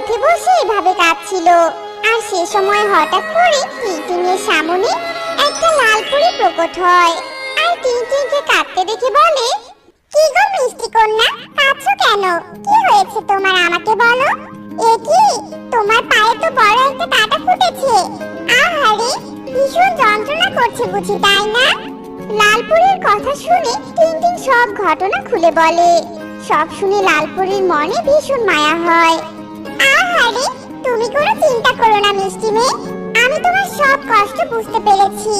গাছে বসে এভাবে কাঁদছিল। আর সে সময় হঠাৎ করে টিনটিনের সামনে একটা লাল পরি প্রকট হয়। আর টিনটিনকে কাঁদতে দেখে বলে, কি গো মিষ্টি কন্যা, কাঁদছো কেন? কি হয়েছে তোমার আমাকে বলো? এ কি? তোমার পায়ে তো বড় একটা কাটা ফুটেছে। আহারে, ভীষণ যন্ত্রণা করছে বুঝি, তাই না? লালপুরীর কথা শুনে টিনটিন সব ঘটনা খুলে বলে। সব শুনে লালপুরীর মনে ভীষণ মায়া হয়। আহারে তুমি কোনো চিন্তা করো না, মিষ্টি মেয়ে। আমি তোমার সব কষ্ট বুঝতে পেরেছি।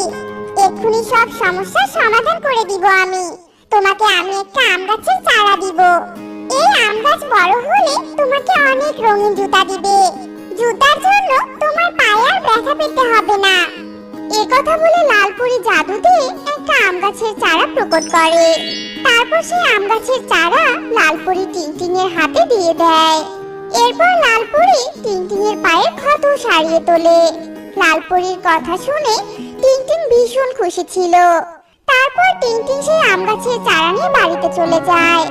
এক্ষুনি সব সমস্যার সমাধান করে দিব আমি। তোমাকে আমি একটা আম গাছের চারা দিব। এই আম গাছ বড় হলে তোমাকে অনেক রঙিন জুতা দিবে। জুতার জন্য তোমার পায়ে আর ব্যথা পেতে হবে না। এ কথা বলে লালপুরি জাদু দিয়ে একটা আম গাছের চারা প্রকট করে। তারপর সেই আম গাছের চারা লালপুরি টিনটিনের হাতে দিয়ে দেয়। এরপর লালপুরি টিনটিনের পায়ের ক্ষত সারিয়ে তোলে। লালপুরির কথা শুনে টিনটিন ভীষণ খুশি ছিল। তারপর টিনটিন সেই আম চারা নিয়ে বাড়িতে চলে যায়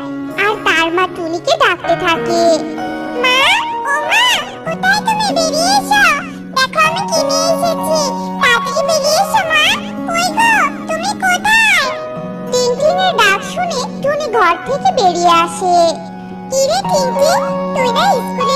আর তার মা টুনিকে ডাকতে থাকে। মা, ও মা, কোথায় তুমি বেরিয়ে এসো? দেখো আমি কি নিয়ে এসেছি। বেরিয়ে এসো, মা। গো? তুমি কোথায়? ডাক শুনে টুনি ঘর থেকে বেরিয়ে আসে। কিরে তুই না স্কুলে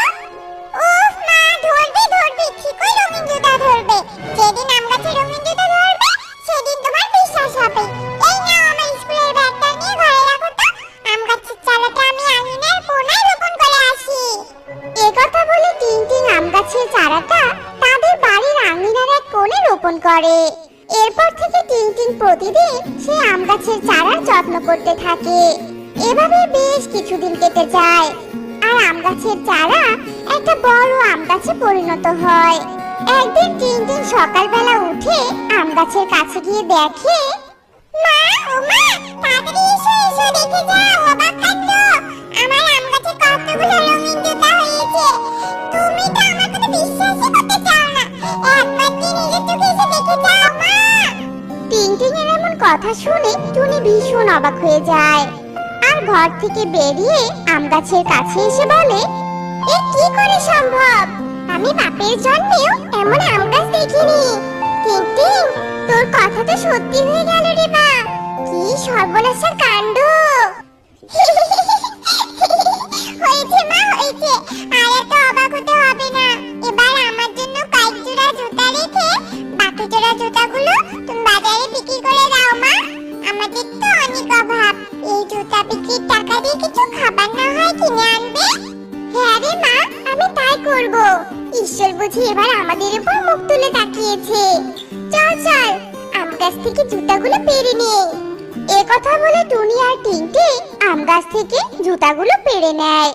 করে। এরপর থেকে টিনটিন প্রতিদিন সে আম গাছের চারার যত্ন করতে থাকে। এভাবে বেশ কিছুদিন কেটে যায়। আর আম গাছের চারা একটা বড় আম গাছে পরিণত হয়। একদিন টিনটিন সকালবেলা উঠে আম গাছের কাছে গিয়ে দেখে, মা, ও মা, তাড়াতাড়ি এসো এসো, দেখে যাও, অবাক কথা শুনে টুনি ভীষণ অবাক হয়ে যায়। আর ঘর থেকে বেরিয়ে আম গাছের কাছে এসে বলে, এ কি করে সম্ভব? আমি বাপের জন্মেও এমন আম গাছ দেখিনি। কিন্তু তোর কথা তো সত্যি হয়ে গেল রে মা। কি সর্বনাশা কাণ্ড! কিনে আনবে? হ্যাঁ রে মা, আমি তাই করব। ঈশ্বর বুঝি এবার আমাদের উপর মুখ তুলে তাকিয়েছে। চল চল, আম গাছ থেকে জুতাগুলো পেরে নে। এ কথা বলে টুনি আর টিনটি আম গাছ থেকে জুতাগুলো পেরে নেয়।